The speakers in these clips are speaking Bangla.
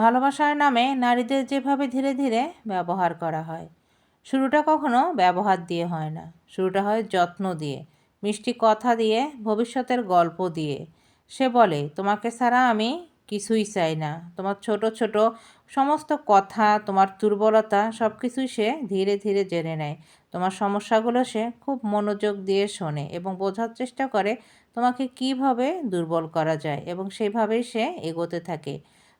ভালোবাসার নামে নারীদের যেভাবে ধীরে ধীরে ব্যবহার করা হয়, শুরুটা কখনো ব্যবহার দিয়ে হয় না। শুরুটা হয় যত্ন দিয়ে, মিষ্টি কথা দিয়ে, ভবিষ্যতের গল্প দিয়ে। সে বলে, তোমাকে ছাড়া আমি কিছুই চাই না। তোমার ছোট ছোট সমস্ত কথা, তোমার দুর্বলতা সব কিছুই সে ধীরে ধীরে জেনে নেয়। তোমার সমস্যাগুলো সে খুব মনোযোগ দিয়ে শোনে এবং বোঝার চেষ্টা করে তোমাকে কীভাবে দুর্বল করা যায় এবং সেভাবেই সে এগোতে থাকে।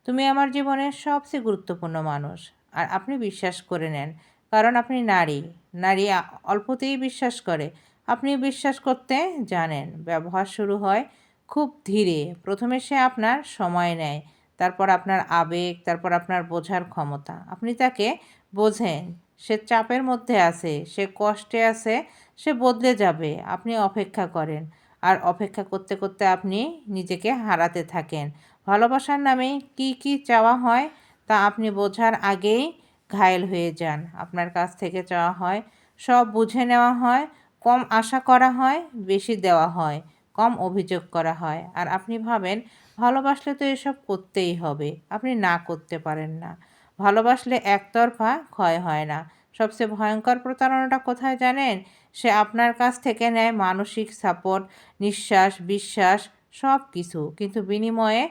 তুমি আমার জীবনের সবচেয়ে গুরুত্বপূর্ণ মানুষ। আর আপনি বিশ্বাস করে নেন, কারণ আপনি নারী। নারী অল্পতেই বিশ্বাস করে। আপনি বিশ্বাস করতে জানেন, ব্যবহার শুরু হয় খুব ধীরে। প্রথমে সে আপনার সময় নেয়, তারপর আপনার আবেগ, তারপর আপনার বোঝার ক্ষমতা। আপনি তাকে বোঝেন, সে চাপের মধ্যে আছে, সে কষ্টে আছে, সে বদলে যাবে, আপনি অপেক্ষা করেন। আর অপেক্ষা করতে করতে আপনি নিজেকে হারাতে থাকেন। ভালোবাসার নামে কি কি চাওয়া হয় তা আপনি বোঝার আগেই ঘায়েল হয়ে যান। আপনার কাছ থেকে চাওয়া হয়, সব বুঝে নেওয়া হয়, কম আশা করা হয়, বেশি দেওয়া হয়, কম অভিযোগ করা হয়। আর আপনি ভাবেন, ভালোবাসলে তো এসব করতেই হবে। আপনি না করতে পারেন না। ভালোবাসলে একতরফা ক্ষয় হয় না। সবচেয়ে ভয়ঙ্কর প্রতারণাটা কোথায় জানেন? সে আপনার কাছ থেকে নেয় মানসিক সাপোর্ট নিঃশ্বাস, বিশ্বাস সব কিছু কিন্তু বিনিময়ে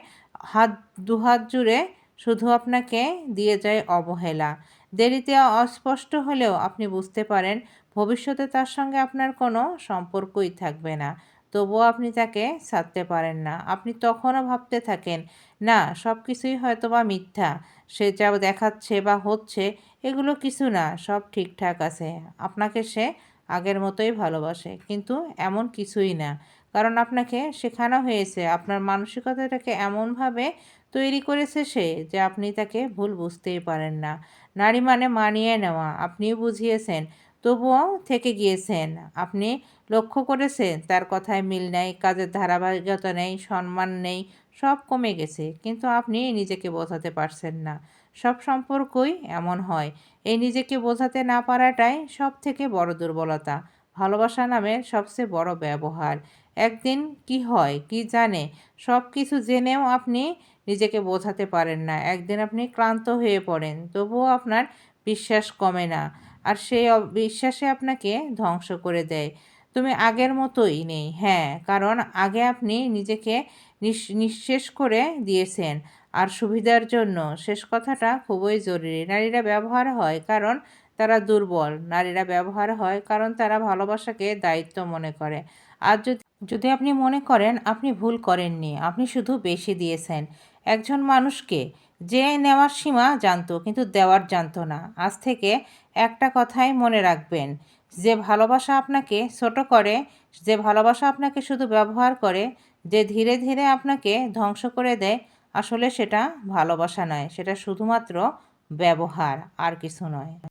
হাত, দুহাত জুড়ে শুধু আপনাকে দিয়ে যায় অবহেলা। দেরিতে অস্পষ্ট হলেও আপনি বুঝতে পারেন ভবিষ্যতে তার সঙ্গে আপনার কোনো সম্পর্কই থাকবে না। তবুও আপনি তাকে ছাড়তে পারেন না। আপনি তখনও ভাবতে থাকেন, না সব কিছুই হয়তো বা মিথ্যা। সে যা দেখাচ্ছে বা হচ্ছে, এগুলো কিছু না, সব ঠিকঠাক আছে। আপনাকে সে আগের মতোই ভালোবাসে, কিন্তু এমন কিছুই না। কারণ আপনাকে শেখানো হয়েছে। আপনার মানসিকতাটাকে এমনভাবে তৈরি করেছে সে যে আপনি তাকে ভুল বুঝতেই পারেন না। নারী মানে মানিয়ে নেওয়া। আপনিও বুঝিয়েছেন, তবুও থেকে গিয়েছেন। আপনি লক্ষ্য করেছেন, তার কথায় মিল নেই, কাজের ধারাবাহিকতা নেই, সম্মান নেই, সব কমে গেছে। কিন্তু আপনি নিজেকে বোঝাতে পারছেন না। সব সম্পর্কই এমন হয়। এই নিজেকে বোঝাতে না পারাটাই সব থেকে বড় দুর্বলতা। ভালোবাসা নামের সবচেয়ে বড় ব্যবহার। একদিন কি হয়, কি জানে? সব কিছু জেনেও আপনি নিজেকে বোঝাতে পারেন না। একদিন আপনি ক্লান্ত হয়ে পড়েন, তবুও আপনার বিশ্বাস কমে না, আর সেই বিশ্বাসে আপনাকে ধ্বংস করে দেয়। তুমি আগের মতোই নেই হ্যাঁ কারণ আগে আপনি নিজেকে নিঃশেষ করে দিয়েছেন। আর সুবিধার জন্য। শেষ কথাটা খুবই জরুরি। নারীরা ব্যবহার হয় কারণ তারা দুর্বল। নারীরা ব্যবহার হয় কারণ তারা ভালোবাসাকে দায়িত্ব মনে করে। আর যদি যদি আপনি মনে করেন, আপনি ভুল করেননি, আপনি শুধু বেশি দিয়েছেন। একজন মানুষকে যে নেওয়ার সীমা জানতো, কিন্তু দেওয়ার জানতো না। আজ থেকে একটা কথাই মনে রাখবেন, যে ভালোবাসা আপনাকে ছোট করে, যে ভালোবাসা আপনাকে শুধু ব্যবহার করে, যে ধীরে ধীরে আপনাকে ধ্বংস করে দেয় আসলে সেটা ভালোবাসা নয় সেটা শুধুমাত্র ব্যবহার আর কিছু নয়।